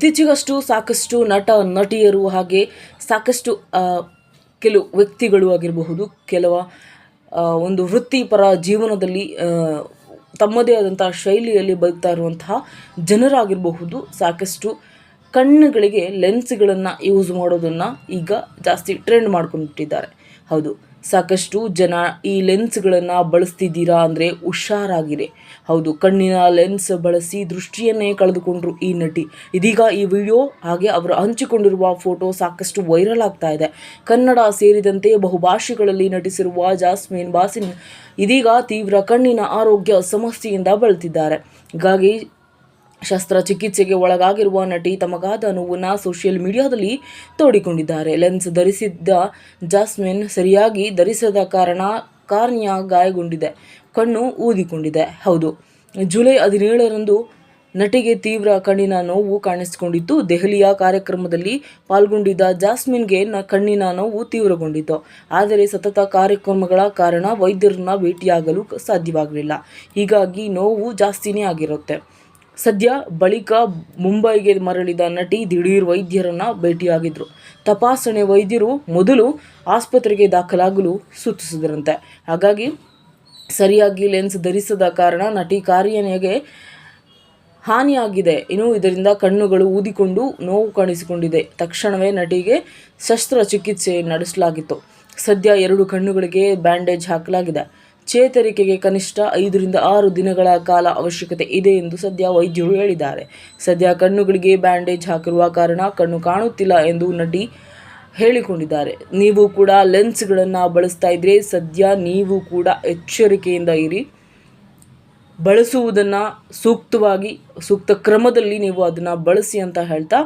ಇತ್ತೀಚೆಗಷ್ಟು ಸಾಕಷ್ಟು ನಟ, ನಟಿಯರು ಹಾಗೆ ಸಾಕಷ್ಟು ಕೆಲವು ವ್ಯಕ್ತಿಗಳು ಆಗಿರಬಹುದು. ಕೆಲವ ಒಂದು ವೃತ್ತಿಪರ ಜೀವನದಲ್ಲಿ ತಮ್ಮದೇ ಆದಂಥ ಶೈಲಿಯಲ್ಲಿ ಬದುಕ್ತಾ ಇರುವಂತಹ ಜನರಾಗಿರಬಹುದು. ಸಾಕಷ್ಟು ಕಣ್ಣುಗಳಿಗೆ ಲೆನ್ಸ್ಗಳನ್ನು ಯೂಸ್ ಮಾಡೋದನ್ನು ಈಗ ಜಾಸ್ತಿ ಟ್ರೆಂಡ್ ಮಾಡ್ಕೊಂಡ್ಬಿಟ್ಟಿದ್ದಾರೆ ಹೌದು. ಸಾಕಷ್ಟು ಜನ ಈ ಲೆನ್ಸ್ಗಳನ್ನು ಬಳಸ್ತಿದ್ದೀರಾ ಅಂದರೆ ಹುಷಾರಾಗಿದೆ. ಹೌದು, ಕಣ್ಣಿನ ಲೆನ್ಸ್ ಬಳಸಿ ದೃಷ್ಟಿಯನ್ನೇ ಕಳೆದುಕೊಂಡ್ರು ಈ ನಟಿ. ಇದೀಗ ಈ ವಿಡಿಯೋ ಹಾಗೆ ಅವರು ಹಂಚಿಕೊಂಡಿರುವ ಫೋಟೋ ಸಾಕಷ್ಟು ವೈರಲ್ ಆಗ್ತಾ ಇದೆ. ಕನ್ನಡ ಸೇರಿದಂತೆ ಬಹುಭಾಷೆಗಳಲ್ಲಿ ನಟಿಸಿರುವ ಜಾಸ್ಮಿನ್ ಬಾಸಿನ್ ಇದೀಗ ತೀವ್ರ ಕಣ್ಣಿನ ಆರೋಗ್ಯ ಸಮಸ್ಯೆಯಿಂದ ಬಳಲ್ತಿದ್ದಾರೆ. ಹೀಗಾಗಿ ಶಸ್ತ್ರಚಿಕಿತ್ಸೆಗೆ ಒಳಗಾಗಿರುವ ನಟಿ ತಮಗಾದ ನೋವನ್ನು ಸೋಷಿಯಲ್ ಮೀಡಿಯಾದಲ್ಲಿ ತೋಡಿಕೊಂಡಿದ್ದಾರೆ. ಲೆನ್ಸ್ ಧರಿಸಿದ್ದ ಜಾಸ್ಮಿನ್ ಸರಿಯಾಗಿ ಧರಿಸದ ಕಾರಣ ಕಾರ್ನಿಯಾ ಗಾಯಗೊಂಡಿದೆ. ಕಣ್ಣು ಊದಿಕೊಂಡಿದೆ. ಹೌದು, ಜುಲೈ ಹದಿನೇಳರಂದು ನಟಿಗೆ ತೀವ್ರ ಕಣ್ಣಿನ ನೋವು ಕಾಣಿಸಿಕೊಂಡಿತ್ತು. ದೆಹಲಿಯ ಕಾರ್ಯಕ್ರಮದಲ್ಲಿ ಪಾಲ್ಗೊಂಡಿದ್ದ ಜಾಸ್ಮಿನ್ಗೆ ನ ಕಣ್ಣಿನ ನೋವು ತೀವ್ರಗೊಂಡಿತ್ತು. ಆದರೆ ಸತತ ಕಾರ್ಯಕ್ರಮಗಳ ಕಾರಣ ವೈದ್ಯರನ್ನ ಭೇಟಿಯಾಗಲು ಸಾಧ್ಯವಾಗಲಿಲ್ಲ. ಹೀಗಾಗಿ ನೋವು ಜಾಸ್ತಿನೇ ಆಗಿರುತ್ತೆ. ಸದ್ಯ ಬಳಿಕ ಮುಂಬೈಗೆ ಮರಳಿದ ನಟಿ ದಿಢೀರ್ ವೈದ್ಯರನ್ನ ಭೇಟಿಯಾಗಿದ್ದರು ತಪಾಸಣೆ ವೈದ್ಯರು ಮೊದಲು ಆಸ್ಪತ್ರೆಗೆ ದಾಖಲಾಗಲು ಸೂಚಿಸಿದರಂತೆ. ಹಾಗಾಗಿ ಸರಿಯಾಗಿ ಲೆನ್ಸ್ ಧರಿಸದ ಕಾರಣ ನಟಿ ಕಾರ್ಯನೆಗೆ ಹಾನಿಯಾಗಿದೆ. ಇನ್ನು ಇದರಿಂದ ಕಣ್ಣುಗಳು ಊದಿಕೊಂಡು ನೋವು ಕಾಣಿಸಿಕೊಂಡಿದೆ. ತಕ್ಷಣವೇ ನಟಿಗೆ ಶಸ್ತ್ರಚಿಕಿತ್ಸೆ ನಡೆಸಲಾಗಿತ್ತು. ಸದ್ಯ ಎರಡು ಕಣ್ಣುಗಳಿಗೆ ಬ್ಯಾಂಡೇಜ್ ಹಾಕಲಾಗಿದೆ. ಚೇತರಿಕೆಗೆ ಕನಿಷ್ಠ ಐದರಿಂದ ಆರು ದಿನಗಳ ಕಾಲ ಅವಶ್ಯಕತೆ ಇದೆ ಎಂದು ಸದ್ಯ ವೈದ್ಯರು ಹೇಳಿದ್ದಾರೆ. ಸದ್ಯ ಕಣ್ಣುಗಳಿಗೆ ಬ್ಯಾಂಡೇಜ್ ಹಾಕಿರುವ ಕಾರಣ ಕಣ್ಣು ಕಾಣುತ್ತಿಲ್ಲ ಎಂದು ನಟಿ ಹೇಳಿಕೊಂಡಿದ್ದಾರೆ. ನೀವು ಕೂಡ ಲೆನ್ಸ್ಗಳನ್ನು ಬಳಸ್ತಾ ಇದ್ರೆ ಸದ್ಯ ನೀವು ಕೂಡ ಎಚ್ಚರಿಕೆಯಿಂದ ಇರಿ. ಬಳಸುವುದನ್ನು ಸೂಕ್ತವಾಗಿ, ಸೂಕ್ತ ಕ್ರಮದಲ್ಲಿ ನೀವು ಅದನ್ನು ಬಳಸಿ ಅಂತ ಹೇಳ್ತಾ